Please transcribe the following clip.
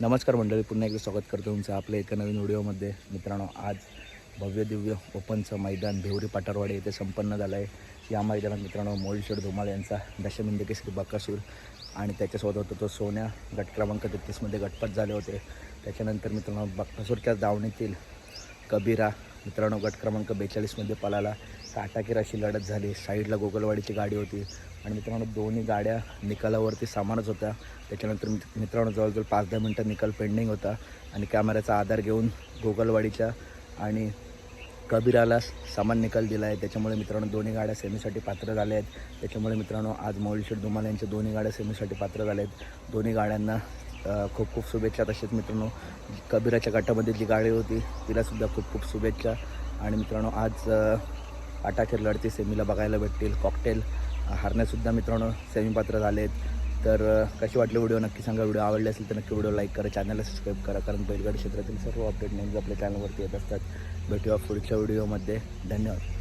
नमस्कार मंडळी पुन्हा एकदा स्वागत करतो तुमचं आपल्या एका नवीन व्हिडिओमध्ये. मित्रांनो आज भव्य दिव्य ओपनचं मैदान भिवरी पाटारवाडी येथे संपन्न झालं आहे. या मैदानात मित्रांनो मोळीशेड धुमाळ यांचा दशमिंदकी श्री बकासूर आणि त्याच्यासोबत होता तो सोन्या गट क्रमांक तेहतीसमध्ये गटपत झाले होते. त्याच्यानंतर मित्रांनो बकासूरच्या दावणीतील कबीरा मित्रांनो गट क्रमांक बेचाळीसमध्ये पळाला. टाटाकीर अशी लढत झाली. साईडला गोगलवाडीची गाडी होती. आणि मित्रांनो दोन्ही गाड्या निकालावरती समानच होत्या. त्याच्यानंतर मित्रांनो जवळजवळ पाच दहा मिनटं निकाल पेंडिंग होता. आणि कॅमेऱ्याचा आधार घेऊन गोगलवाडीच्या आणि कबीराला समान निकाल दिला आहे. त्याच्यामुळे मित्रांनो दोन्ही गाड्या सेमीसाठी पात्र झाल्या आहेत. त्याच्यामुळे मित्रांनो आज मोळीशेठ धुमाल यांच्या दोन्ही गाड्या सेमीसाठी पात्र झाल्या आहेत. दोन्ही गाड्यांना खूप खूप शुभेच्छा तसेच मित्रांनो. कबीराच्या गटामध्ये जी गाडी होती तिलासुद्धा खूप खूप शुभेच्छा. आणि मित्रांनो आज आटाखेर लढती सेमीला बघायला भेटतील. कॉकटेल हारण्यासुद्धा मित्रांनो सेमी पात्र झाले आहेत तर कशी वाटली व्हिडिओ नक्की सांगा. व्हिडिओ आवडले असेल तर नक्की व्हिडिओ लाईक करा. चॅनलला सबस्क्राईब करा. कारण बैलगाडी क्षेत्रातील सर्व अपडेट नेहमीच आपल्या चॅनलवरती येत असतात. भेटूया पुढच्या व्हिडिओमध्ये. धन्यवाद.